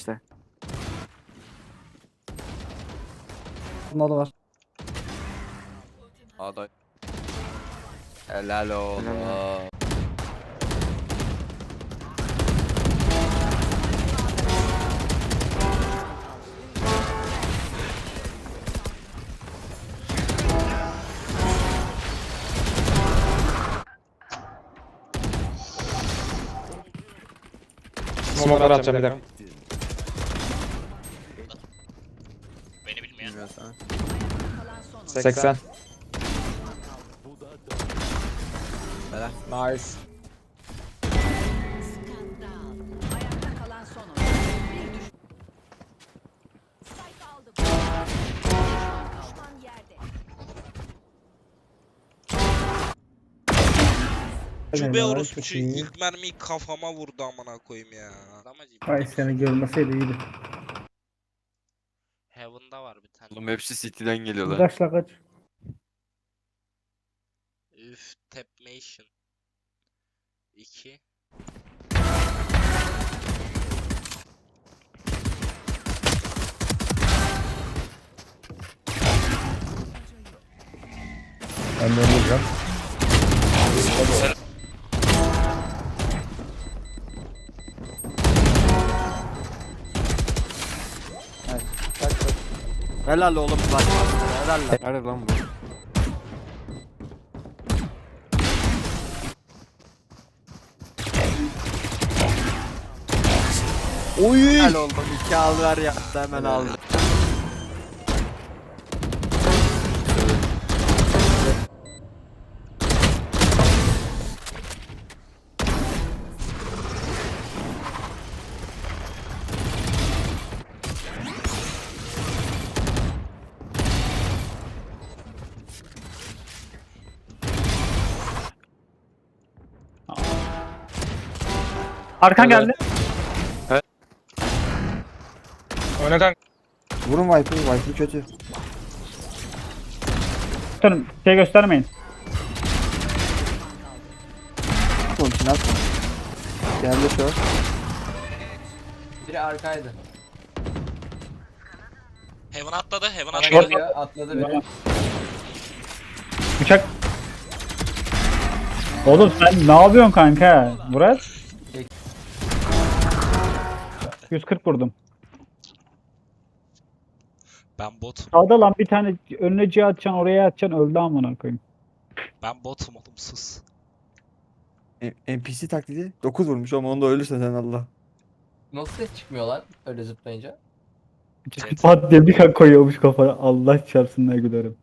işte. Da var. A'da. Helal oğlum. Helal Smoke'ları atacağım bir dakika. Bilmiyorum sana. 80. Helal. Nice. Ayakta kalan son oyuncu. Bir düş- Spike aldım. Düşman yerde. Cübe Helal, orospu şu iyi. ilk mermiyi kafama vurdu amına koyayım ya. Ay seni görmeseydi iyiydi. Var bir tane. Oğlum hepsi City'den geliyorlar. Kaçla kaç. Üf, Tapmation. 2. Ben de olacağım. Helal oğlum lan. Helal lan. Nerede lan bu? Oy! Helal oğlum. İki al ver ya. Hemen aldı. Arkan geldi. Oyna kanka. Vurun Viper, Viper kötü. Tutun. Şey göstermeyin. Oğlum için atma. Geldi şu an. Biri arkaydı. Heaven atladı, Heaven Bana atladı. geliyor, atladı biri. Bıçak. Oğlum sen ne yapıyorsun kanka? Murat? 140 vurdum. Ben botum. Sağda lan bir tane önüne C atacaksın oraya atacaksın öldü amına koyayım. Ben botum oğlum sus. E- NPC taklidi 9 vurmuş ama onda ölürsen sen Allah. Nasıl ses çıkmıyor lan öyle zıplayınca? Pat diye bir kan koyuyormuş kafana. Allah çarpsın ne gülerim.